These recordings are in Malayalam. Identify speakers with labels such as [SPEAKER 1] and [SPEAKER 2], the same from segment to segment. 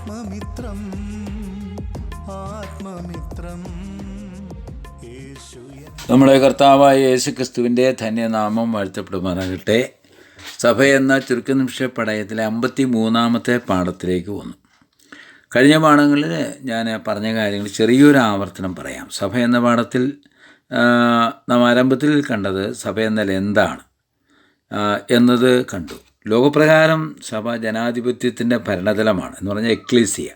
[SPEAKER 1] ആത്മമിത്രം ആത്മമിത്രം.
[SPEAKER 2] നമ്മുടെ കർത്താവായ യേശു ക്രിസ്തുവിന്റെ ധന്യനാമം വാഴ്ത്തപ്പെടുമാറാകട്ടെ. സഭ എന്ന ചുരുക്കനിമിഷ പടയത്തിലെ അമ്പത്തി മൂന്നാമത്തെ പാഠത്തിലേക്ക് വന്നു. കഴിഞ്ഞ പാഠങ്ങളിൽ ഞാൻ പറഞ്ഞ കാര്യങ്ങൾ ചെറിയൊരു ആവർത്തനം പറയാം. സഭ എന്ന പാഠത്തിൽ നാം ആരംഭത്തിൽ കണ്ടത് സഭ എന്നാൽ എന്താണ് എന്നത് കണ്ടു. ലോകപ്രകാരം സഭ ജനാധിപത്യത്തിന്റെ ഭരണതലമാണ് എന്ന് പറഞ്ഞാൽ എക്ലീസിയ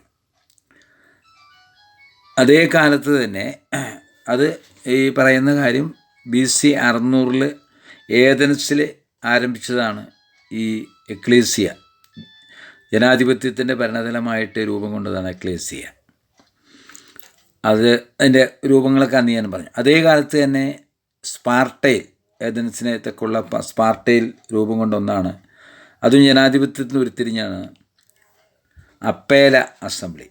[SPEAKER 2] അതേ കാലത്ത് തന്നെ അത് ഈ പറയുന്ന കാര്യം ബി സി അറുന്നൂറിൽ ഏതൻസിൽ ആരംഭിച്ചതാണ് ഈ എക്ലീസിയ ജനാധിപത്യത്തിന്റെ ഭരണതലമായിട്ട് രൂപം കൊണ്ടതാണ് എക്ലേസിയ അത് അതിന്റെ രൂപങ്ങളൊക്കെ അന്ന് ഞാൻ പറഞ്ഞു. അതേ കാലത്ത് തന്നെ സ്പാർട്ടയിൽ ഏതൻസിനെ തെക്കുള്ള സ്പാർട്ടയിൽ രൂപം കൊണ്ട ഒന്നാണ് അതും ജനാധിപത്യത്തിന് ഉരുത്തിരിഞ്ഞാണ് അപ്പേല അസംബ്ലി.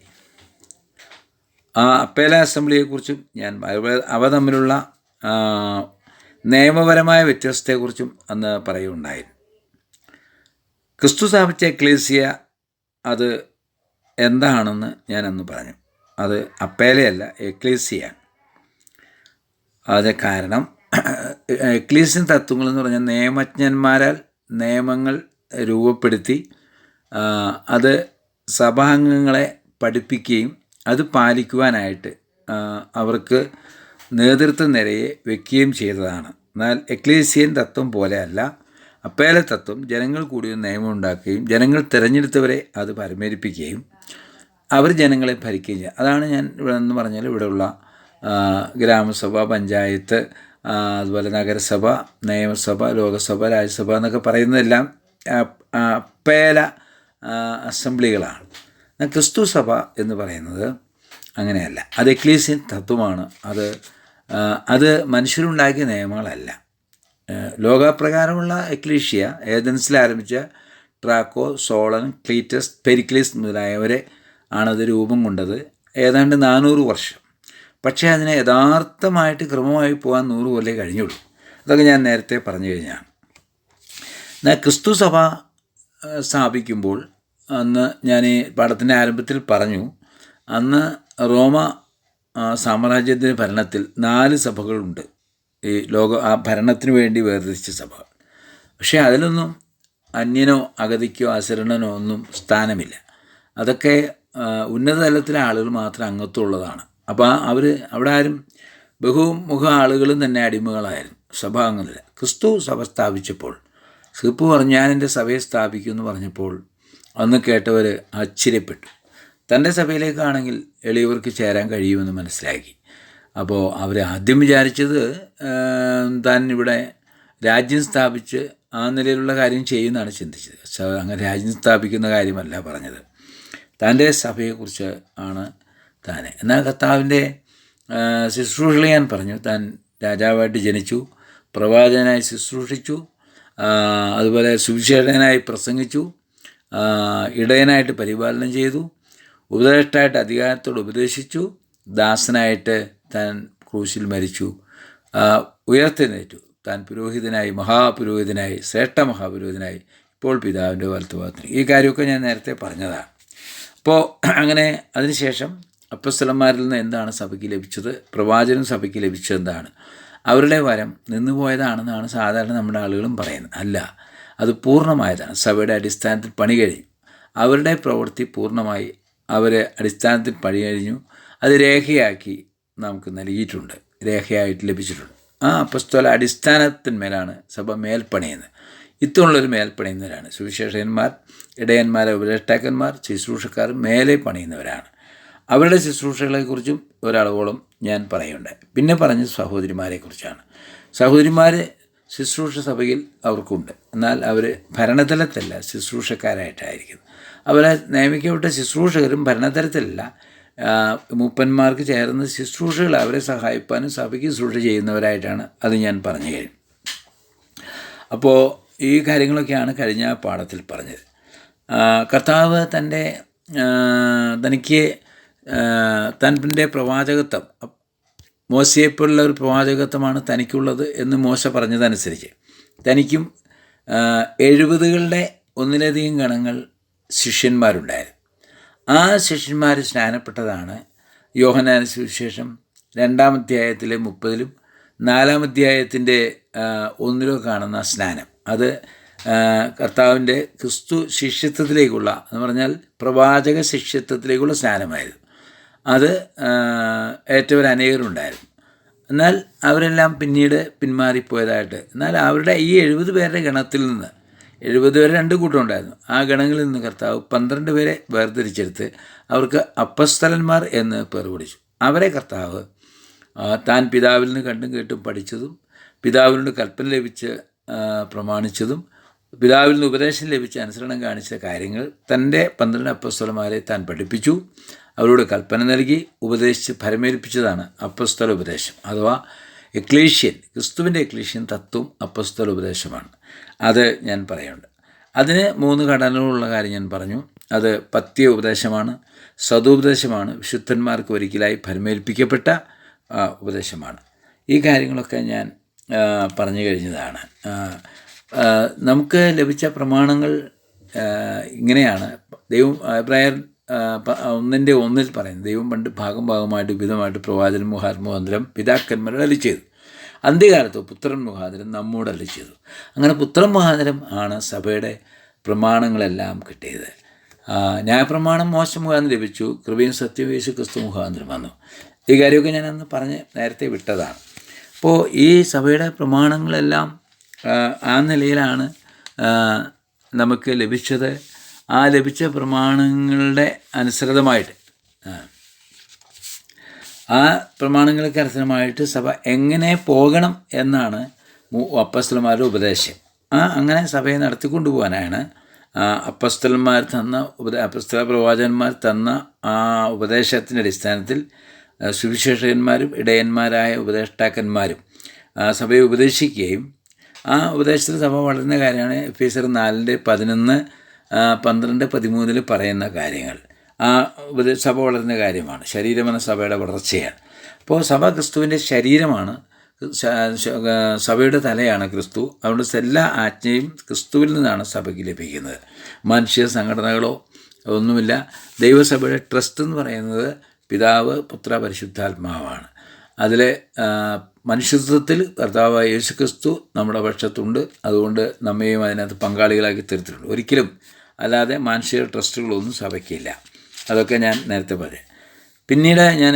[SPEAKER 2] ആ അപ്പേല അസംബ്ലിയെക്കുറിച്ചും ഞാൻ അവ തമ്മിലുള്ള നിയമപരമായ വ്യത്യാസത്തെക്കുറിച്ചും അന്ന് പറയുകയുണ്ടായിരുന്നു. ക്രിസ്തു സ്ഥാപിച്ച എക്ലേസിയ അത് എന്താണെന്ന് ഞാൻ അന്ന് പറഞ്ഞു. അത് അപ്പേലയല്ല എക്ലേസിയ അത് കാരണം എക്ലീസിൻ തത്വങ്ങൾ എന്ന് പറഞ്ഞാൽ നിയമജ്ഞന്മാരാൽ നിയമങ്ങൾ രൂപപ്പെടുത്തി അത് സഭാംഗങ്ങളെ പഠിപ്പിക്കുകയും അത് പാലിക്കുവാനായിട്ട് അവർക്ക് നേതൃത്വ നിരയെ വെക്കുകയും ചെയ്തതാണ്. എന്നാൽ എക്ലേസിയൻ തത്വം പോലെയല്ല. അപ്പേല തത്വം ജനങ്ങൾ കൂടി നിയമം ഉണ്ടാക്കുകയും ജനങ്ങൾ തിരഞ്ഞെടുത്തവരെ അത് പരമേരിപ്പിക്കുകയും അവർ ജനങ്ങളെ ഭരിക്കുകയും ചെയ്യുക അതാണ് ഞാൻ ഇവിടെ എന്ന് പറഞ്ഞാൽ ഇവിടെയുള്ള ഗ്രാമസഭ പഞ്ചായത്ത് അതുപോലെ നഗരസഭ നിയമസഭ ലോകസഭ രാജ്യസഭ എന്നൊക്കെ പറയുന്നതെല്ലാം അപ്പേല അസംബ്ലികളാണ്. ക്രിസ്തു സഭ എന്ന് പറയുന്നത് അങ്ങനെയല്ല. അത് എക്ലീസിയൻ തത്വമാണ്. അത് അത് മനുഷ്യരുണ്ടാക്കിയ നിയമങ്ങളല്ല. ലോകപ്രകാരമുള്ള എക്ലീഷ്യ ഏതൻസിൽ ആരംഭിച്ച ട്രാക്കോ സോളൻ ക്ലീറ്റസ് പെരിക്ലീസ് മുതലായവരെ ആണത് രൂപം കൊണ്ടത് ഏതാണ്ട് നാനൂറ് വർഷം. പക്ഷേ അതിനെ യഥാർത്ഥമായിട്ട് ക്രമമായി പോകാൻ നൂറ് കൊല്ലേ കഴിഞ്ഞുള്ളൂ. അതൊക്കെ ഞാൻ നേരത്തെ പറഞ്ഞു കഴിഞ്ഞാണ്. ക്രിസ്തു സഭ സ്ഥാപിക്കുമ്പോൾ അന്ന് ഞാൻ ഈ പാഠത്തിന്റെ ആരംഭത്തിൽ പറഞ്ഞു അന്ന് റോമ സാമ്രാജ്യത്തിന്റെ ഭരണത്തിൽ നാല് സഭകളുണ്ട്. ഈ ലോക ആ ഭരണത്തിന് വേണ്ടി വേർതിരിച്ച സഭകൾ പക്ഷേ അതിലൊന്നും അന്യനോ അഗതിക്കോ അശരണനോ ഒന്നും സ്ഥാനമില്ല. അതൊക്കെ ഉന്നതതലത്തിലെ ഉന്നത തലത്തിലെ ആളുകൾ മാത്രം അംഗത്വമുള്ളതാണ്. അപ്പോൾ അവർ അവിടെ ആരും ബഹുമുഖ ആളുകളും തന്നെ അടിമകളായിരുന്നു. സഭ സഭാംഗങ്ങളില്ല ക്രിസ്തു സഭ സ്ഥാപിച്ചപ്പോൾ സിപ്പ് പറഞ്ഞു ഞാൻ എന്റെ സഭയെ സ്ഥാപിക്കുമെന്ന് പറഞ്ഞപ്പോൾ അന്ന് കേട്ടവർ ആശ്ചര്യപ്പെട്ടു. തന്റെ സഭയിലേക്കാണെങ്കിൽ എളിയവർക്ക് ചേരാൻ കഴിയുമെന്ന് മനസ്സിലാക്കി. അപ്പോൾ അവർ ആദ്യം വിചാരിച്ചത് താൻ ഇവിടെ രാജ്യം സ്ഥാപിച്ച് ആ നിലയിലുള്ള കാര്യം ചെയ്യുമെന്നാണ് ചിന്തിച്ചത്. അങ്ങനെ രാജ്യം സ്ഥാപിക്കുന്ന കാര്യമല്ല പറഞ്ഞത്. തന്റെ സഭയെക്കുറിച്ച് ആണ് താൻ എന്നാൽ കർത്താവിന്റെ ശുശ്രൂഷ ഞാൻ പറഞ്ഞു. താൻ രാജാവായിട്ട് ജനിച്ചു പ്രവാചകനായി ശുശ്രൂഷിച്ചു അതുപോലെ സുവിശേഷകനായി പ്രസംഗിച്ചു ഇടയനായിട്ട് പരിപാലനം ചെയ്തു ഉപദേഷ്ടായിട്ട് അധികാരത്തോട് ഉപദേശിച്ചു ദാസനായിട്ട് താൻ ക്രൂശിൽ മരിച്ചു ഉയർത്തെഴുന്നേറ്റു. താൻ പുരോഹിതനായി മഹാപുരോഹിതനായി ശ്രേഷ്ഠ മഹാപുരോഹിതനായി ഇപ്പോൾ പിതാവിന്റെ വലത്തുഭാഗത്തിന് ഈ കാര്യമൊക്കെ ഞാൻ നേരത്തെ പറഞ്ഞതാണ്. അപ്പോൾ അങ്ങനെ അതിനുശേഷം അപ്പസ്തലന്മാരിൽ നിന്ന് എന്താണ് സഭയ്ക്ക് ലഭിച്ചത്? പ്രവാചനം സഭയ്ക്ക് ലഭിച്ചത് എന്താണ്? അവരുടെ വരം നിന്നുപോയതാണെന്നാണ് സാധാരണ നമ്മുടെ ആളുകളും പറയുന്നത്. അല്ല അത് പൂർണമായതാണ്. സഭയുടെ അടിസ്ഥാനത്തിൽ പണി കഴിഞ്ഞു. അവരുടെ പ്രവൃത്തി പൂർണമായി അവരെ അടിസ്ഥാനത്തിൽ പണി കഴിഞ്ഞു. അത് രേഖയാക്കി നമുക്ക് നൽകിയിട്ടുണ്ട്. രേഖയായിട്ട് ലഭിച്ചിട്ടുണ്ട്. ആ അപ്പസ്തോല അടിസ്ഥാനത്തിന്മേലാണ് സഭ മേൽപ്പണിയുന്നത്. ഇത്തരമുള്ളൊരു മേൽപ്പണിയുന്നവരാണ്. സുവിശേഷകന്മാർ ഇടയന്മാരെ ഉപദേഷ്ടാക്കന്മാർ ശുശ്രൂഷക്കാർ മേലെ പണിയുന്നവരാണ്. അവരുടെ ശുശ്രൂഷകളെക്കുറിച്ചും ഒരളവോളം ഞാൻ പറയുണ്ടായി പിന്നെ പറഞ്ഞ സഹോദരിമാരെക്കുറിച്ചാണ്. സഹോദരിമാർ ശുശ്രൂഷ സഭയിൽ അവർക്കുണ്ട്. എന്നാൽ അവർ ഭരണതലത്തല്ല ശുശ്രൂഷക്കാരായിട്ടായിരിക്കുന്നു. അവരെ നിയമിക്കപ്പെട്ട ശുശ്രൂഷകരും ഭരണതലത്തിലല്ല. മൂപ്പന്മാർക്ക് ചേർന്ന് ശുശ്രൂഷകൾ അവരെ സഹായിപ്പാനും സഭയ്ക്ക് ശുശ്രൂഷ ചെയ്യുന്നവരായിട്ടാണ് അത് ഞാൻ പറഞ്ഞു കഴിഞ്ഞു അപ്പോൾ ഈ കാര്യങ്ങളൊക്കെയാണ് കഴിഞ്ഞ പാഠത്തിൽ പറഞ്ഞത്. കർത്താവ് തന്റെ തനിക്ക് തന്റെ പ്രവാചകത്വം. മോശയെപ്പോലുള്ള ഒരു പ്രവാചകത്വമാണ് തനിക്കുള്ളത് എന്ന് മോശ പറഞ്ഞതനുസരിച്ച്. തനിക്കും എഴുപതുകളുടെ ഒന്നിലധികം ഗണങ്ങൾ ശിഷ്യന്മാരുണ്ടായിരുന്നു. ആ ശിഷ്യന്മാർ സ്നാനപ്പെട്ടതാണ് യോഹനാന സുവിശേഷം രണ്ടാമധ്യായത്തിലെ മുപ്പതിലും നാലാമധ്യായത്തിന്റെ ഒന്നിലോ കാണുന്ന സ്നാനം. അത് കർത്താവിന്റെ ക്രിസ്തു ശിഷ്യത്വത്തിലേക്കുള്ള എന്ന് പറഞ്ഞാൽ പ്രവാചക ശിഷ്യത്വത്തിലേക്കുള്ള സ്നാനമായിരുന്നു. അത് ഏറ്റവർ അനേകരുണ്ടായിരുന്നു. എന്നാൽ അവരെല്ലാം പിന്നീട് പിന്മാറിപ്പോയതായിട്ട്. എന്നാൽ അവരുടെ ഈ എഴുപത് പേരുടെ ഗണത്തിൽ നിന്ന് എഴുപത് പേരെ രണ്ട് കൂട്ടം ഉണ്ടായിരുന്നു ആ ഗണങ്ങളിൽ നിന്ന് കർത്താവ് പന്ത്രണ്ട് പേരെ വേർതിരിച്ചെടുത്ത് അവർക്ക് അപ്പസ്തലന്മാർ എന്ന് പേർ പിടിച്ചു അവരെ കർത്താവ് താൻ പിതാവിൽ നിന്ന് കണ്ടും കേട്ടും പഠിച്ചതും പിതാവിനോട് കൽപ്പന ലഭിച്ച് പ്രമാണിച്ചതും പിതാവിൽ നിന്ന് ഉപദേശം ലഭിച്ച് അനുസരണം കാണിച്ച കാര്യങ്ങൾ തന്റെ പന്ത്രണ്ട് അപ്പസ്തലന്മാരെ താൻ പഠിപ്പിച്ചു. അവരോട് കൽപ്പന നൽകി ഉപദേശിച്ച് ഫരമേൽപ്പിച്ചതാണ് അപ്പസ്തല ഉപദേശം അഥവാ എക്ലീഷ്യൻ ക്രിസ്തുവിന്റെ എക്ലീഷ്യൻ തത്വം അപ്പസ്തല ഉപദേശമാണ്. അത് ഞാൻ പറയുന്നുണ്ട്. അതിന് മൂന്ന് ഘടനകളുള്ള കാര്യം ഞാൻ പറഞ്ഞു. അത് പത്യ ഉപദേശമാണ് സതുപദേശമാണ് വിശുദ്ധന്മാർക്ക് ഒരിക്കലായി ഫലമേൽപ്പിക്കപ്പെട്ട ഉപദേശമാണ്. ഈ കാര്യങ്ങളൊക്കെ ഞാൻ പറഞ്ഞു കഴിഞ്ഞതാണ്. നമുക്ക് ലഭിച്ച പ്രമാണങ്ങൾ ഇങ്ങനെയാണ്. ദൈവം അഭിപ്രായർ ഒന്നിന്റെ ഒന്നിൽ പറയുന്നത് ദൈവം പണ്ട് ഭാഗം ഭാഗമായിട്ട് വിധമായിട്ട് പ്രവാചകൻ മുഖാത്മുഖാന്തരം പിതാക്കന്മാരുടെ അലി ചെയ്തു. അന്ത്യകാലത്ത് പുത്രൻ മുഖാന്തരം നമ്മോട് അലി ചെയ്തു. അങ്ങനെ പുത്രൻ മുഖാന്തരം ആണ് സഭയുടെ പ്രമാണങ്ങളെല്ലാം കിട്ടിയത്. ന്യായപ്രമാണം മോശം മുഖാന്തരം ലഭിച്ചു. കൃപയും സത്യം യേശു ക്രിസ്തു മുഖാന്തരം വന്നു. ഈ കാര്യമൊക്കെ ഞാൻ അന്ന് പറഞ്ഞ് നേരത്തെ വിട്ടതാണ്. അപ്പോൾ ഈ സഭയുടെ പ്രമാണങ്ങളെല്ലാം ആ നിലയിലാണ് നമുക്ക് ലഭിച്ചത്. ആ ലഭിച്ച പ്രമാണങ്ങളുടെ അനുസൃതമായിട്ട്. ആ, പ്രമാണങ്ങൾക്ക് അനുസൃതമായിട്ട് സഭ എങ്ങനെ പോകണം എന്നാണ് അപ്പസ്തലന്മാരുടെ ഉപദേശം. ആ അങ്ങനെ സഭയെ നടത്തിക്കൊണ്ടു പോകാനാണ് അപ്പസ്തലന്മാർ തന്ന ഉപദേ അപ്പസ്തല പ്രവാചകന്മാർ തന്ന ആ ഉപദേശത്തിന്റെ അടിസ്ഥാനത്തിൽ സുവിശേഷകന്മാരും ഇടയന്മാരായ ഉപദേഷ്ടാക്കന്മാരും സഭയെ ഉപദേശിക്കുകയും ആ ഉപദേശത്തിൽ സഭ വളരുന്ന കാര്യമാണ് എഫ് എസ് ആർ നാലിന്റെ പതിനൊന്ന് പന്ത്രണ്ട് പതിമൂന്നിൽ പറയുന്ന കാര്യങ്ങൾ. ആ സഭ വളരുന്ന കാര്യമാണ്. ശരീരമെന്ന സഭയുടെ വളർച്ചയാണ്. അപ്പോൾ സഭ ക്രിസ്തുവിന്റെ ശരീരമാണ്. സഭയുടെ തലയാണ് ക്രിസ്തു. അതുകൊണ്ട് എല്ലാ ആജ്ഞയും ക്രിസ്തുവിൽ നിന്നാണ് സഭയ്ക്ക് ലഭിക്കുന്നത്. മനുഷ്യ സംഘടനകളോ ഒന്നുമില്ല. ദൈവസഭയുടെ ട്രസ്റ്റ് എന്ന് പറയുന്നത് പിതാവ് പുത്ര പരിശുദ്ധാത്മാവാണ്. അതിലെ മനുഷ്യത്വത്തിൽ കർത്താവ് യേശു ക്രിസ്തു നമ്മുടെ പക്ഷത്തുണ്ട്. അതുകൊണ്ട് നമ്മയും അതിനകത്ത് പങ്കാളികളാക്കി തീർത്തിട്ടുണ്ട്. ഒരിക്കലും അല്ലാതെ മാനുഷിക ട്രസ്റ്റുകളൊന്നും സഭയ്ക്കില്ല. അതൊക്കെ ഞാൻ നേരത്തെ പറയാം പിന്നീട് ഞാൻ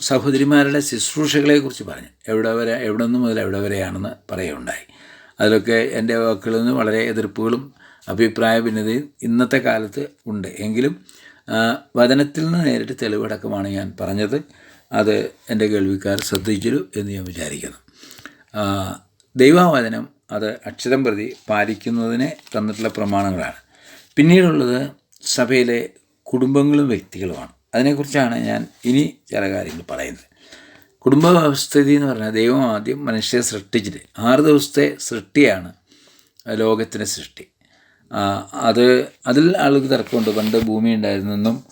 [SPEAKER 2] സഹോദരിമാരുടെ ശുശ്രൂഷകളെക്കുറിച്ച് പറഞ്ഞു. എവിടെ വരെ എവിടെ നിന്ന് മുതൽ എവിടെ വരെയാണെന്ന് പറയുകയുണ്ടായി. അതിലൊക്കെ എന്റെ വാക്കുകളിൽ നിന്ന് വളരെ എതിർപ്പുകളും അഭിപ്രായ ഭിന്നതയും ഇന്നത്തെ കാലത്ത് ഉണ്ട്. എങ്കിലും വചനത്തിൽ നിന്ന് നേരിട്ട് തെളിവടക്കമാണ് ഞാൻ പറഞ്ഞത്. അത് എന്റെ കേൾവിക്കാർ ശ്രദ്ധിച്ചിരു എന്ന് ഞാൻ വിചാരിക്കുന്നു. ദൈവവചനം അത് അക്ഷരം പ്രതി പാലിക്കുന്നതിനെ തന്നിട്ടുള്ള പ്രമാണങ്ങളാണ്. പിന്നീടുള്ളത് സഭയിലെ കുടുംബങ്ങളും വ്യക്തികളുമാണ്. അതിനെക്കുറിച്ചാണ് ഞാൻ ഇനി ചില കാര്യങ്ങൾ പറയുന്നത്. കുടുംബ വ്യവസ്ഥിതി എന്ന് പറഞ്ഞാൽ ദൈവം ആദ്യം മനുഷ്യരെ സൃഷ്ടിച്ചിട്ട് ആറ് ദിവസത്തെ സൃഷ്ടിയാണ് ലോകത്തിന്റെ സൃഷ്ടി. അത് അതിൽ ആളുകൾക്ക് തർക്കമുണ്ട്. പണ്ട് ഭൂമി ഉണ്ടായിരുന്നെന്നും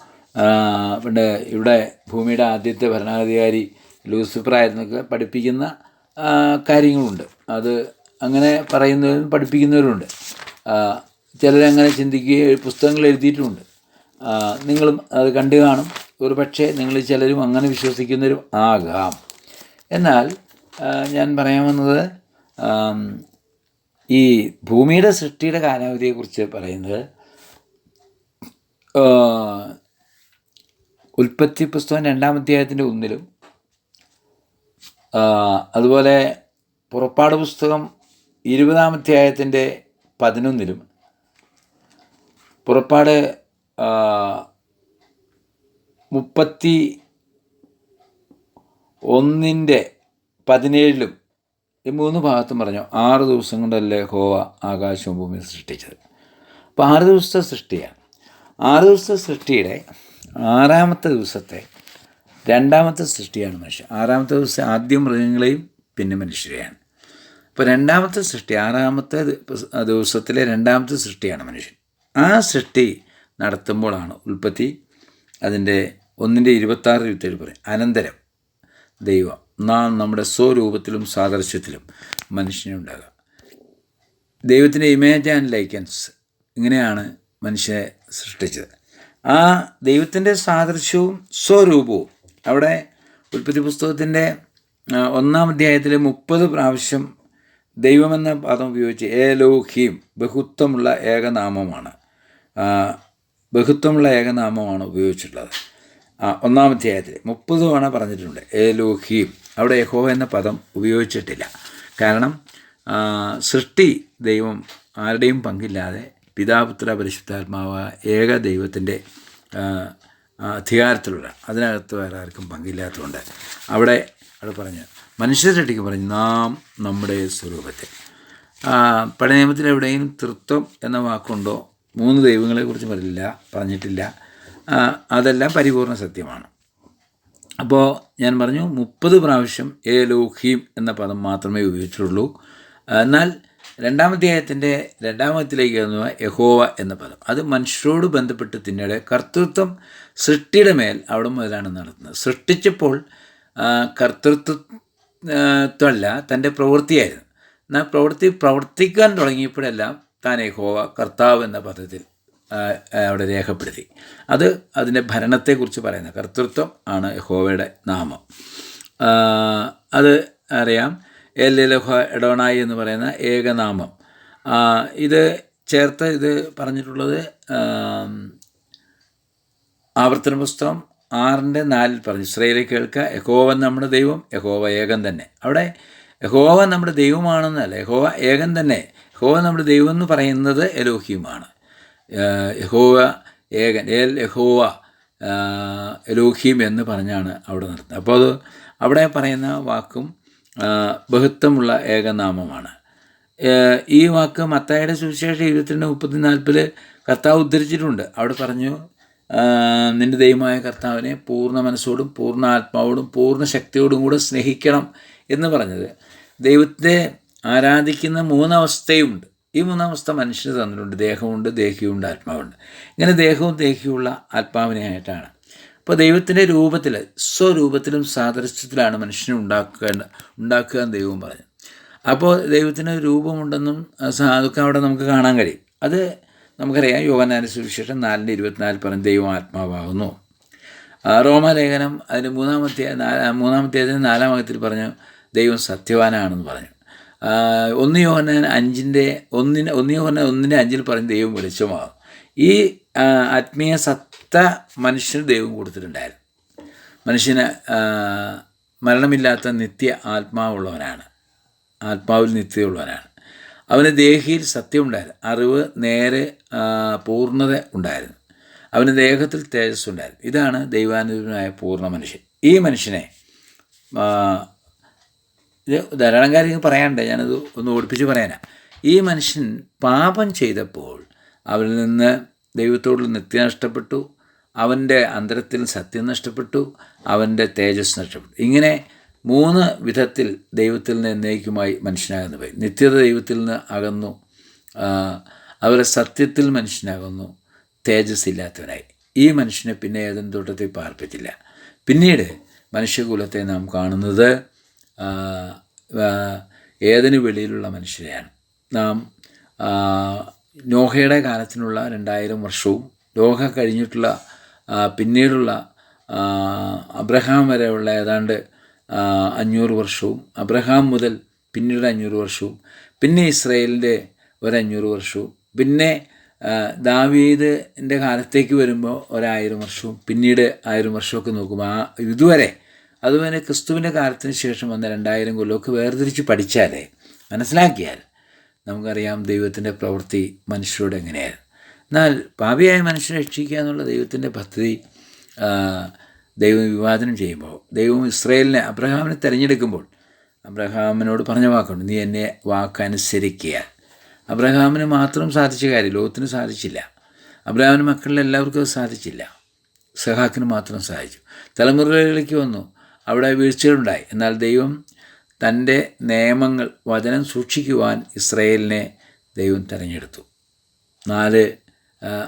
[SPEAKER 2] പണ്ട് ഇവിടെ ഭൂമിയുടെ ആദ്യത്തെ ഭരണാധികാരി ലൂസിഫറായിരുന്നൊക്കെ പഠിപ്പിക്കുന്ന കാര്യങ്ങളുണ്ട്. അത് അങ്ങനെ പറയുന്നവരും പഠിപ്പിക്കുന്നവരുണ്ട്. ചിലരങ്ങനെ ചിന്തിക്കുകയും പുസ്തകങ്ങൾ എഴുതിയിട്ടുമുണ്ട് നിങ്ങളും അത് കണ്ടു കാണും. ഒരു പക്ഷേ നിങ്ങൾ ചിലരും അങ്ങനെ വിശ്വസിക്കുന്നവരും ആകാം. എന്നാൽ ഞാൻ പറയാൻ വന്നത് ഈ ഭൂമിയുടെ സൃഷ്ടിയുടെ കാലാവധിയെക്കുറിച്ച് പറയുന്നത് ഉൽപ്പത്തി പുസ്തകം രണ്ടാം അധ്യായത്തിന്റെ ഒന്നിലും അതുപോലെ പുറപ്പാട് പുസ്തകം ഇരുപതാം അധ്യായത്തിന്റെ പതിനൊന്നിലും പുറപ്പാട് മുപ്പത്തി ഒന്നിന്റെ പതിനേഴിലും ഈ മൂന്ന് ഭാഗത്തും പറഞ്ഞു ആറ് ദിവസം കൊണ്ടല്ലേ ഹോവ ആകാശവും ഭൂമിയും സൃഷ്ടിച്ചത്. അപ്പോൾ ആറ് ദിവസത്തെ സൃഷ്ടിയാണ്. ആറ് ദിവസത്തെ സൃഷ്ടിയുടെ ആറാമത്തെ ദിവസത്തെ രണ്ടാമത്തെ സൃഷ്ടിയാണ് മനുഷ്യൻ. ആറാമത്തെ ദിവസം ആദ്യം മൃഗങ്ങളെയും പിന്നെ മനുഷ്യരെയാണ്. അപ്പോൾ രണ്ടാമത്തെ സൃഷ്ടി ആറാമത്തെ ദിവസത്തിലെ രണ്ടാമത്തെ സൃഷ്ടിയാണ് മനുഷ്യൻ. ആ സൃഷ്ടി നടത്തുമ്പോഴാണ് ഉൽപ്പത്തി അതിന്റെ ഒന്നിന്റെ ഇരുപത്താറ് ഇരുപത്തേഴ് പറയും അനന്തരം ദൈവം നാം നമ്മുടെ സ്വരൂപത്തിലും സാദൃശ്യത്തിലും മനുഷ്യനെ ഉണ്ടാകാം ദൈവത്തിന്റെ ഇമേജ് ആൻഡ് ലൈക്കൻസ് ഇങ്ങനെയാണ് മനുഷ്യനെ സൃഷ്ടിച്ചത്. ആ ദൈവത്തിന്റെ സാദൃശ്യവും സ്വരൂപവും അവിടെ ഉൽപ്പത്തി പുസ്തകത്തിന്റെ ഒന്നാം അധ്യായത്തിൽ മുപ്പത് പ്രാവശ്യം ദൈവമെന്ന പദം ഉപയോഗിച്ച് ഏലോഹീം ബഹുത്വമുള്ള ഏകനാമമാണ്. ബഹുത്വമുള്ള ഏകനാമമാണ് ഉപയോഗിച്ചിട്ടുള്ളത്. ആ, ഒന്നാം അധ്യായത്തിൽ മുപ്പത് തവണ പറഞ്ഞിട്ടുണ്ട് ഏലോഹീം. അവിടെ യഹോ എന്ന പദം ഉപയോഗിച്ചിട്ടില്ല. കാരണം സൃഷ്ടി ദൈവം ആരുടെയും പങ്കില്ലാതെ പിതാപുത്ര പരിശുദ്ധാത്മാവ് ഏക ദൈവത്തിന്റെ അധികാരത്തിലുള്ള അതിനകത്ത് വേറെ ആർക്കും പങ്കില്ലാത്തതുകൊണ്ട് അവിടെ അവിടെ പറഞ്ഞു മനുഷ്യരട്ടിക്ക് പറഞ്ഞു നാം നമ്മുടെ സ്വരൂപത്തെ പഴയ നിയമത്തിൽ എവിടെയും തൃത്വം എന്ന വാക്കുണ്ടോ? മൂന്ന് ദൈവങ്ങളെക്കുറിച്ച് പറഞ്ഞില്ല പറഞ്ഞിട്ടില്ല അതെല്ലാം പരിപൂർണ സത്യമാണ്. അപ്പോൾ ഞാൻ പറഞ്ഞു മുപ്പത് പ്രാവശ്യം ഏലോഹീം എന്ന പദം മാത്രമേ ഉപയോഗിച്ചിട്ടുള്ളൂ. എന്നാൽ രണ്ടാമധ്യായത്തിന്റെ രണ്ടാമത്തിലേക്ക് വരുന്ന യഹോവ എന്ന പദം. അത് മനുഷ്യരോട് ബന്ധപ്പെട്ട് പിന്നീട് കർത്തൃത്വം സൃഷ്ടിയുടെ മേൽ അവിടെ മുതലാണ് നടത്തുന്നത്. സൃഷ്ടിച്ചപ്പോൾ കർത്തൃത്വമല്ല തന്റെ പ്രവൃത്തിയായിരുന്നു. എന്നാൽ പ്രവൃത്തി പ്രവർത്തിക്കാൻ തുടങ്ങിയപ്പോഴെല്ലാം താൻ യഹോവ കർത്താവ് എന്ന പദത്തിൽ അവിടെ രേഖപ്പെടുത്തി. അത് അതിന്റെ ഭരണത്തെക്കുറിച്ച് പറയുന്ന കർത്തൃത്വം ആണ് യഹോവയുടെ നാമം. അത് അറിയാം. എൽ ലഹ എഡോണായി എന്ന് പറയുന്ന ഏകനാമം. ഇത് ചേർത്ത് ഇത് പറഞ്ഞിട്ടുള്ളത് ആവർത്തന പുസ്തകം ആറിന്റെ നാലിൽ പറഞ്ഞു. ഇസ്രയേലെ കേൾക്കുക യഹോവൻ നമ്മുടെ ദൈവം യഹോവ ഏകൻ തന്നെ. അവിടെ യഹോവ നമ്മുടെ ദൈവമാണെന്നല്ല യഹോവ ഏകൻ തന്നെ. യഹോവ നമ്മുടെ ദൈവം എന്ന് പറയുന്നത് എലോഹിയുമാണ്. യഹോവ ഏകൻ ഏൽ യഹോവ എലോഹീം എന്ന് പറഞ്ഞാണ് അവിടെ നിർത്തുന്നത് അപ്പോൾ അത് അവിടെ പറയുന്ന വാക്കും ബഹുത്വമുള്ള ഏകനാമമാണ്. ഈ വാക്ക് മത്തായുടെ സുവിശേഷം ഇരുപത്തിരണ്ട് മുപ്പത്തി നാൽപ്പിൽ കർത്താവ് ഉദ്ധരിച്ചിട്ടുണ്ട്. അവിടെ പറഞ്ഞു നിന്റെ ദൈവമായ കർത്താവിനെ പൂർണ മനസ്സോടും പൂർണ ആത്മാവോടും പൂർണ ശക്തിയോടും കൂടെ സ്നേഹിക്കണം എന്ന് പറഞ്ഞത്. ദൈവത്തെ ആരാധിക്കുന്ന മൂന്നവസ്ഥയുണ്ട്. ഈ മൂന്നാമസ്ഥ മനുഷ്യന് തന്നിട്ടുണ്ട്. ദേഹമുണ്ട് ദേഹിയുണ്ട് ആത്മാവുണ്ട്. ഇങ്ങനെ ദേഹവും ദേഹിയുമുള്ള ആത്മാവിനെയായിട്ടാണ്. അപ്പോൾ ദൈവത്തിന്റെ രൂപത്തിൽ സ്വരൂപത്തിലും സാദൃശ്യത്തിലാണ് മനുഷ്യനെ ഉണ്ടാക്കേണ്ട ഉണ്ടാക്കുക എന്ന് ദൈവം പറഞ്ഞു. അപ്പോൾ ദൈവത്തിന് രൂപമുണ്ടെന്നും അതൊക്കെ അവിടെ നമുക്ക് കാണാൻ കഴിയും. അത് നമുക്കറിയാം. യോഗനാന സുവിശേഷം നാലിന്റെ ഇരുപത്തിനാല് പറഞ്ഞ് ദൈവം ആത്മാവാകുന്നു. റോമലേഖനം അതിന്റെ മൂന്നാമത്തെ നാലാ നാലാം നാലാമത്തിൽ പറഞ്ഞു ദൈവം സത്യവാനാണെന്ന് പറഞ്ഞു. ഒന്ന് യോഹന്നാൻ അഞ്ചിന്റെ ഒന്നിന് ഒന്ന് യോഹന്നാൻ ഒന്നിന്റെ അഞ്ചിൽ പറഞ്ഞ് ദൈവം വെളിച്ചമാകും. ഈ ആത്മീയ സത്ത മനുഷ്യന് ദൈവം കൊടുത്തിട്ടുണ്ടായിരുന്നു. മനുഷ്യന് മരണമില്ലാത്ത നിത്യ ആത്മാവുള്ളവനാണ്. ആത്മാവിൽ നിത്യമുള്ളവനാണ് അവന് ദേഹിയിൽ സത്യമുണ്ടായിരുന്നു. അറിവ് നേരെ പൂർണത ഉണ്ടായിരുന്നു. അവന് ദേഹത്തിൽ തേജസ് ഉണ്ടായിരുന്നു ഇതാണ് ദൈവാനുരൂപനായ പൂർണ മനുഷ്യൻ. ഈ മനുഷ്യനെ ഇത് ധാരാളം കാര്യങ്ങൾ പറയാനുണ്ട്. ഞാനത് ഒന്ന് ഓടിപ്പിച്ച് പറയാനാ. ഈ മനുഷ്യൻ പാപം ചെയ്തപ്പോൾ അവരിൽ നിന്ന് ദൈവത്തോടുള്ള നിത്യ നഷ്ടപ്പെട്ടു. അവന്റെ അന്തരത്തിൽ സത്യം നഷ്ടപ്പെട്ടു. അവന്റെ തേജസ് നഷ്ടപ്പെട്ടു. ഇങ്ങനെ മൂന്ന് വിധത്തിൽ ദൈവത്തിൽ നിന്ന് എന്നേക്കുമായി മനുഷ്യനാകുന്നു പോയി. നിത്യത ദൈവത്തിൽ നിന്ന് അകന്നു. അവരെ സത്യത്തിൽ മനുഷ്യനാകുന്നു. തേജസ് ഇല്ലാത്തവനായി. ഈ മനുഷ്യനെ പിന്നെ ഏതെങ്കിലും തോട്ടത്തിൽ പാർപ്പിച്ചില്ല. പിന്നീട് മനുഷ്യകുലത്തെ നാം കാണുന്നത് ഏതിന് വെളിയിലുള്ള മനുഷ്യരെയാണ്. നാം നോഹയുടെ കാലത്തിനുള്ള രണ്ടായിരം വർഷവും ലോഹ കഴിഞ്ഞിട്ടുള്ള പിന്നീടുള്ള അബ്രഹാം വരെയുള്ള ഏതാണ്ട് അഞ്ഞൂറ് വർഷവും അബ്രഹാം മുതൽ പിന്നീട് അഞ്ഞൂറ് വർഷവും പിന്നെ ഇസ്രയേലിന്റെ ഒരഞ്ഞൂറ് വർഷവും പിന്നെ ദാവീദിന്റെ കാലത്തേക്ക് വരുമ്പോൾ ഒരായിരം വർഷവും പിന്നീട് ആയിരം വർഷമൊക്കെ നോക്കുമ്പോൾ ആ ഇതുവരെ അതുപോലെ ക്രിസ്തുവിന്റെ കാലത്തിന് ശേഷം വന്ന രണ്ടായിരം കൊല്ലമൊക്കെ വേർതിരിച്ച് പഠിച്ചാലേ മനസ്സിലാക്കിയാൽ നമുക്കറിയാം ദൈവത്തിന്റെ പ്രവൃത്തി മനുഷ്യരോട് എങ്ങനെയായിരുന്നു എന്നാൽ പാപിയായ മനുഷ്യനെ രക്ഷിക്കുക എന്നുള്ള ദൈവത്തിന്റെ പദ്ധതി ദൈവം വിവാദനം ചെയ്യുമ്പോൾ ദൈവം ഇസ്രയേലിനെ അബ്രഹാമിനെ തിരഞ്ഞെടുക്കുമ്പോൾ അബ്രഹാമിനോട് പറഞ്ഞ വാക്കുണ്ട് നീ എന്നെ വാക്കനുസരിക്കുക. അബ്രഹാമിന് മാത്രം സാധിച്ച കാര്യം ലോകത്തിന് സാധിച്ചില്ല. അബ്രഹാമിന് മക്കളിൽ എല്ലാവർക്കും അത് സാധിച്ചില്ല. സഹാക്കിന് മാത്രം സാധിച്ചു. തലമുറകളിലേക്ക് വന്നു. അവിടെ വീഴ്ചകളുണ്ടായി. എന്നാൽ ദൈവം തന്റെ നിയമങ്ങൾ വചനം സൂക്ഷിക്കുവാൻ ഇസ്രയേലിനെ ദൈവം തിരഞ്ഞെടുത്തു. നാല്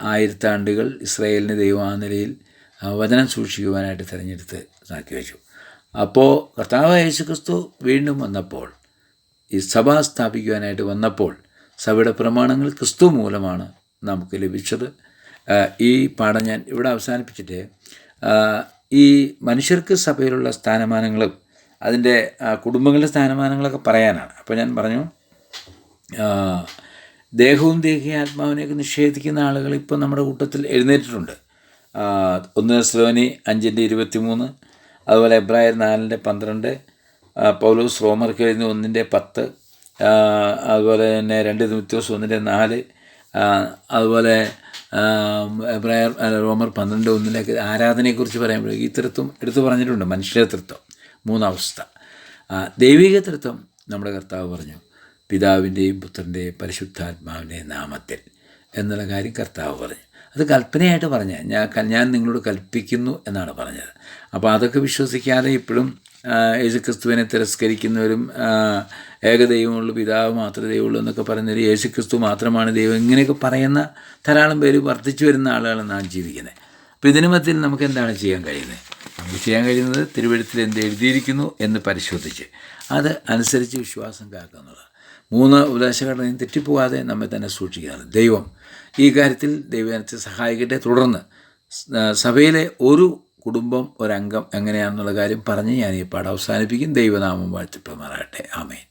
[SPEAKER 2] ആയിരത്താണ്ടുകൾ ഇസ്രയേലിനെ ദൈവം ആ നിലയിൽ വചനം സൂക്ഷിക്കുവാനായിട്ട് തിരഞ്ഞെടുത്ത് ഇതാക്കി വെച്ചു. അപ്പോൾ കർത്താവ് യേശു ക്രിസ്തു വീണ്ടും വന്നപ്പോൾ ഈ സഭ സ്ഥാപിക്കുവാനായിട്ട് വന്നപ്പോൾ സഭയുടെ പ്രമാണങ്ങൾ ക്രിസ്തു മൂലമാണ് നമുക്ക് ലഭിച്ചത്. ഈ പാഠം ഞാൻ ഇവിടെ അവസാനിപ്പിച്ചിട്ട് ഈ മനുഷ്യർക്ക് സഭയിലുള്ള സ്ഥാനമാനങ്ങളും അതിന്റെ കുടുംബങ്ങളുടെ സ്ഥാനമാനങ്ങളൊക്കെ പറയാനാണ്. അപ്പോൾ ഞാൻ പറഞ്ഞു ദേഹവും ദേഹിയ ആത്മാവിനെയൊക്കെ നിഷേധിക്കുന്ന ആളുകൾ ഇപ്പോൾ നമ്മുടെ കൂട്ടത്തിൽ എഴുന്നേറ്റിട്ടുണ്ട്. ഒന്ന് സ്ലോനി അഞ്ചിന്റെ ഇരുപത്തി മൂന്ന് അതുപോലെ എബ്രായർ നാലിന്റെ പന്ത്രണ്ട് പൗലോസ് റോമർക്ക് എഴുതി ഒന്നിന്റെ പത്ത് അതുപോലെ തന്നെ രണ്ട് ദിവസം ഒന്നിന്റെ നാല് അതുപോലെ എബ്രായർ റോമർ പന്ത്രണ്ട് ഒന്നിലേക്ക് ആരാധനയെക്കുറിച്ച് പറയുമ്പോഴേക്കും ഈ തൃത്വം എടുത്തു പറഞ്ഞിട്ടുണ്ട് മനുഷ്യ തൃത്വം മൂന്നാവസ്ഥ. ദൈവിക തൃത്വം നമ്മുടെ കർത്താവ് പറഞ്ഞു പിതാവിന്റെയും പുത്രന്റെയും പരിശുദ്ധാത്മാവിന്റെയും നാമത്തിൽ എന്നുള്ള കാര്യം കർത്താവ് പറഞ്ഞു. അത് കൽപ്പനയായിട്ട് പറഞ്ഞ ഞാൻ ഞാൻ നിങ്ങളോട് കൽപ്പിക്കുന്നു എന്നാണ് പറഞ്ഞത്. അപ്പോൾ അതൊക്കെ വിശ്വസിക്കാതെ ഇപ്പോഴും യേശുക്രിസ്തുവിനെ തിരസ്കരിക്കുന്നവരും ഏകദൈവമുള്ളൂ പിതാവ് മാത്രമേ ദൈവമുള്ളൂ എന്നൊക്കെ പറയുന്നവർ യേശുക്രിസ്തു മാത്രമാണ് ദൈവം. ഇങ്ങനെയൊക്കെ പറയുന്ന ധാരാളം പേര് വർദ്ധിച്ചു വരുന്ന ആളുകളാണ് നാം ജീവിക്കുന്നത്. അപ്പോൾ ഇതിനു മധ്യത്തിൽ നമുക്ക് എന്താണ് ചെയ്യാൻ കഴിയുന്നത്? നമുക്ക് ചെയ്യാൻ കഴിയുന്നത് തിരുവഴുത്തിൽ എന്ത് എഴുതിയിരിക്കുന്നു എന്ന് പരിശോധിച്ച് അത് അനുസരിച്ച് വിശ്വാസം കാക്കുക എന്നുള്ളത് മൂന്ന് ഉപദേശഘടനയും തെറ്റിപ്പോകാതെ നമ്മെ തന്നെ സൂക്ഷിക്കുകയാണ് ദൈവം ഈ കാര്യത്തിൽ ദൈവത്തെ സഹായിക്കട്ടെ. തുടർന്ന് സഭയിലെ ഒരു കുടുംബം ഒരംഗം എങ്ങനെയാണെന്നുള്ള കാര്യം പറഞ്ഞ് ഞാൻ ഈ പാഠം അവസാനിപ്പിക്കും. ദൈവനാമം വാഴ്ത്തിപ്പമാറാകട്ടെ ആമേൻ.